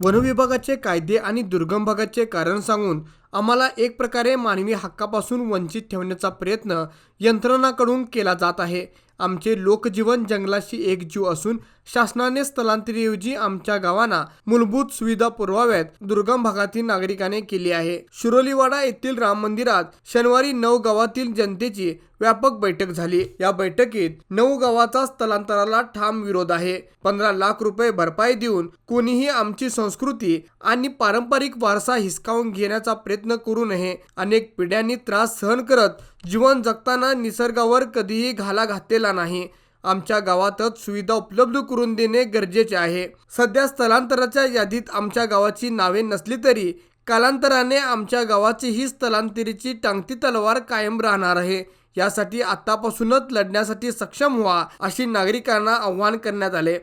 वनविभागाचे कायदे आणि दुर्गम भागाचे कारण सांगून आम्हाला एक प्रकारे मानवी हक्कापासून वंचित ठेवण्याचा प्रयत्न यंत्रणाकडून केला जात आहे. आमचे लोकजीवन जंगलाशी एकजीव असून शासनाने स्थलांतरीऐवजी आमच्या गावांना मूलभूत सुविधा पुरवाव्यात दुर्गम भागातील नागरिकाने केली आहे. शिरोलीवाडा येथील राम मंदिरात शनिवारी नऊ गावातील जनतेची व्यापक बैठक झाली. या बैठकीत नऊ गावाचा स्थलांतराला ठाम विरोध आहे. पंधरा लाख रुपये भरपाई देऊन कोणीही आमची संस्कृती आणि पारंपरिक वारसा हिसकावून घेण्याचा प्रयत्न करू नये. अनेक पिढ्यांनी त्रास सहन करत जीवन जगताना निसर्गावर कधीही घाला घातलेला नाही. आमच्या गावातच सुविधा उपलब्ध करून देणे गरजेचे आहे. सध्या स्थलांतराच्या यादीत आमच्या गावाची नावे नसली तरी कालांतराने आमच्या गावाची ही स्थलांतरीची टांगती तलवार कायम राहणार आहे. यासाठी आतापासूनच लढण्यासाठी सक्षम व्हा अशी नागरिकांना आवाहन करण्यात आले.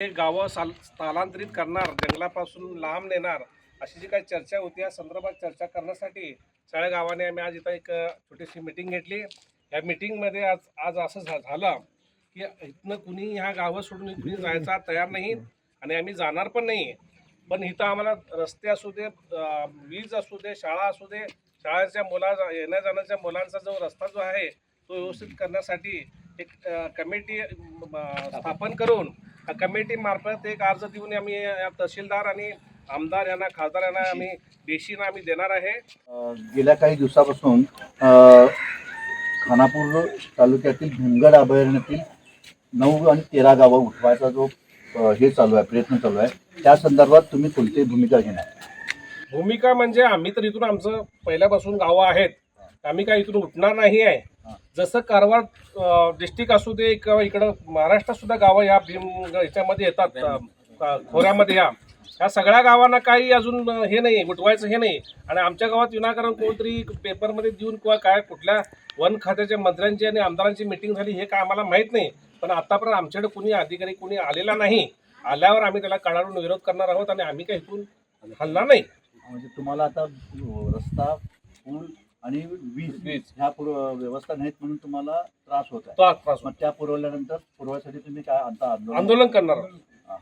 हे गावं स्थलांतरित करणार जंगलापासून लांब नेणार अशी जी काही चर्चा होती या संदर्भात चर्चा करण्यासाठी सगळ्या गावाने आम्ही आज इथं एक छोटीशी मिटिंग घेतली. या मिटिंगमध्ये आज आज असं झा- झालं की इथनं कुणी ह्या गावं सोडून कुणी जायचा तयार नाही आणि आम्ही जाणार पण नाही. पण इथं आम्हाला रस्ते असू दे वीज असू दे शाळा असू दे शाळेच्या मुला येण्या जाण्याच्या मुलांचा जो रस्ता जो आहे तो व्यवस्थित करण्यासाठी एक कमिटी स्थापन करून कमिटी मार्फत एक अर्ज देऊन आम्ही या तहसीलदार आणि आमदार यांना खासदार यांना आम्ही देशीनं आम्ही देणार आहे. गेल्या काही दिवसापासून खानापूर तालुक्यातील भीमगड अभयारण्यातील नऊ आणि तेरा गावं उठवायचा जो हे चालू आहे प्रयत्न चालू आहे. त्या संदर्भात तुम्ही कोणती भूमिका घेणार? भूमिका म्हणजे आम्ही तर इथून आमचं पहिल्यापासून गावं आहेत. आम्ही काय इथून उठणार नाही आहे. जसं कारवार डिस्ट्रिक्ट असू दे किंवा इकडं महाराष्ट्रात सुद्धा गावं या भीम ह्याच्यामध्ये येतात खोऱ्यामध्ये या. ह्या सगळ्या गावांना काही अजून हे नाही उठवायचं हे नाही आणि आमच्या गावात विनाकारण कोणतरी पेपरमध्ये देऊन किंवा काय कुठल्या वन खात्याच्या मंत्र्यांची आणि आमदारांची मिटिंग झाली हे काय आम्हाला माहीत नाही. पण आतापर्यंत आमच्याकडे कुणी अधिकारी कुणी आलेला नाही. आल्यावर आम्ही त्याला कडाडून विरोध करणार आहोत आणि आम्ही काही इथून हलणार नाही. म्हणजे तुम्हाला आता रस्ता पूल आणि वीज वीज. ह्या पुर- व्यवस्था नाहीत म्हणून तुम्हाला त्रास होत आहे. त्रास त्रास मग त्या पुरवल्यानंतर पुरवायसाठी तुम्ही काय आता आंदोलन आंदोलन करणार आहोत. हा,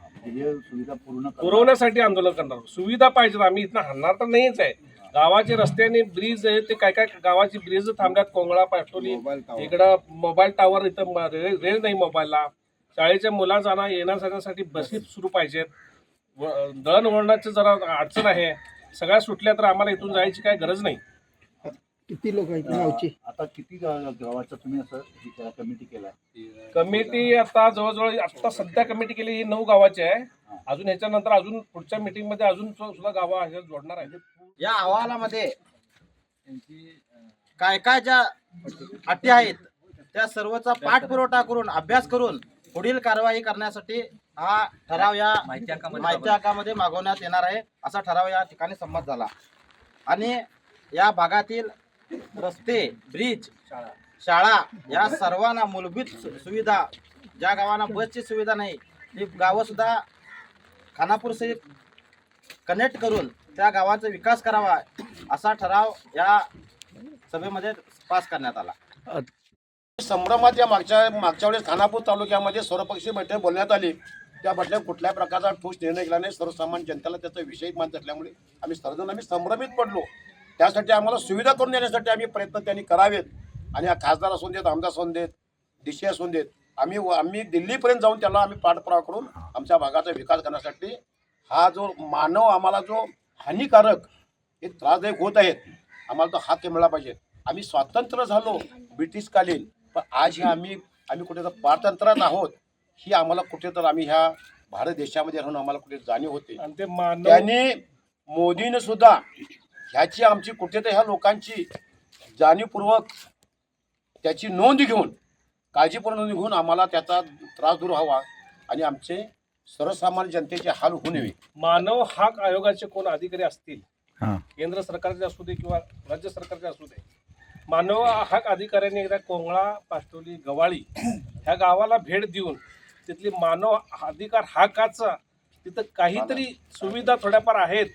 सुविधा पूर्ण करा. पुरवण्यासाठी आंदोलन करणार. सुविधा पाहिजेत. आम्ही इथं हलणार तर नाहीच आहे. गावाचे रस्ते आणि ब्रिज आहे ते काय काय गावाची ब्रिज थांबल्यात कोंगळा पाटोली इकडं मोबाईल टावर इथं म- रे- रेंज नाही मोबाईलला. शाळेच्या मुला जाणं येण्या जाण्यासाठी बसी सुरू पाहिजेत. व- दळणवळणाची जरा अडचण आहे. सगळ्या सुटल्या तर आम्हाला इथून जायची काय गरज नाही. किती लोक आहेत अ, आता किती गा- गावाचं तुम्ही असं हे केला कमिटी केलाय कमिटी आता जवळजवळ आता सध्या कमिटी केली ही नऊ गावाची आहे. अजून ह्याच्यानंतर अजून पुढच्या मीटिंगमध्ये अजून सुद्धा गावं ह्याच्यात जोडणार आहे या अहवालामध्ये काय काय ज्या अटी आहेत त्या सर्वचा पाठपुरवठा करून अभ्यास करून पुढील कारवाई करण्यासाठी हा ठराव या माहिती हक्कामध्ये मागवण्यात येणार आहे असा ठराव या ठिकाणी संमत झाला. आणि या भागातील रस्ते ब्रिज शाळा या सर्वांना मूलभूत सु- सुविधा. ज्या गावांना बसची सुविधा नाही ती गावं सुद्धा खानापूर कनेक्ट करून त्या गावाचा विकास करावा असा ठराव या सभेमध्ये पास करण्यात आला. संभ्रमात या मागच्या मागच्या वेळेस खानापूर तालुक्यामध्ये सर्वपक्षीय बैठक बोलण्यात आली. त्या बैठक कुठल्याही प्रकारचा ठोस निर्णय केला नाही. सर्वसामान्य जनतेला त्याचा विषय मानत असल्यामुळे आम्ही सर्वजण आम्ही संभ्रमित पडलो. त्यासाठी आम्हाला सुविधा करून देण्यासाठी आम्ही प्रयत्न त्यांनी करावेत. आणि हा खासदार असून देत आमदार असून देत डी सी असून देत आम्ही आम्ही दिल्लीपर्यंत जाऊन त्याला आम्ही पाठपुरावा करून आमच्या भागाचा विकास करण्यासाठी हा जो मानव आम्हाला जो हानिकारक हे त्रासदायक होत आहेत आम्हाला तो हक्क मिळाला पाहिजे. आम्ही स्वातंत्र्य झालो ब्रिटिशकालीन पण आज हे आम्ही आम्ही कुठे तर पारतंत्र्यात आहोत ही आम्हाला कुठे तर आम्ही ह्या भारत देशामध्ये राहून आम्हाला कुठे जाणीव होते. आणि ते मानव त्यांनी मोदीनं सुद्धा ह्याची आमची कुठे तर ह्या लोकांची जाणीवपूर्वक त्याची नोंद घेऊन काळजीपूर्ण नोंद घेऊन आम्हाला त्याचा त्रास दूर व्हावा आणि आमचे सर्वसामान्य जनतेचे हाल होऊ नये. मानव हक आयोगाचे कोण अधिकारी असतील? हा. केंद्र सरकारचे असू दे किंवा राज्य सरकारचे असू दे. मानव हक अधिकाऱ्यांनी एकदा कोंगळा पास्टोली गवाळी ह्या गावाला भेट देऊन तिथली मानव अधिकार हकाचा तिथं काहीतरी सुविधा थोड्याफार आहेत.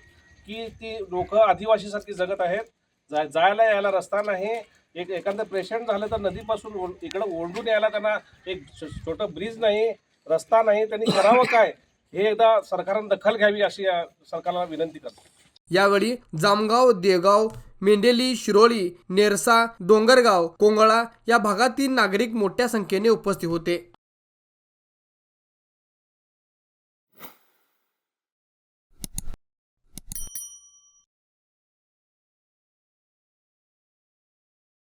की ती लोक आदिवासीसारखी जगत आहेत. जा जायला यायला रस्ता नाही. एक एखादं पेशंट झालं तर नदीपासून इकडं ओढून यायला त्यांना एक छोटं ब्रिज नाही रस्ता नाही. त्यांनी करावं काय? हे एकदा सरकारनं दखल घ्यावी अशी या सरकारला विनंती करतो. यावेळी जामगाव देगाव मेंढेली शिरोळी नेरसा डोंगरगाव कोंगळा या भागातील नागरिक मोठ्या संख्येने उपस्थित होते.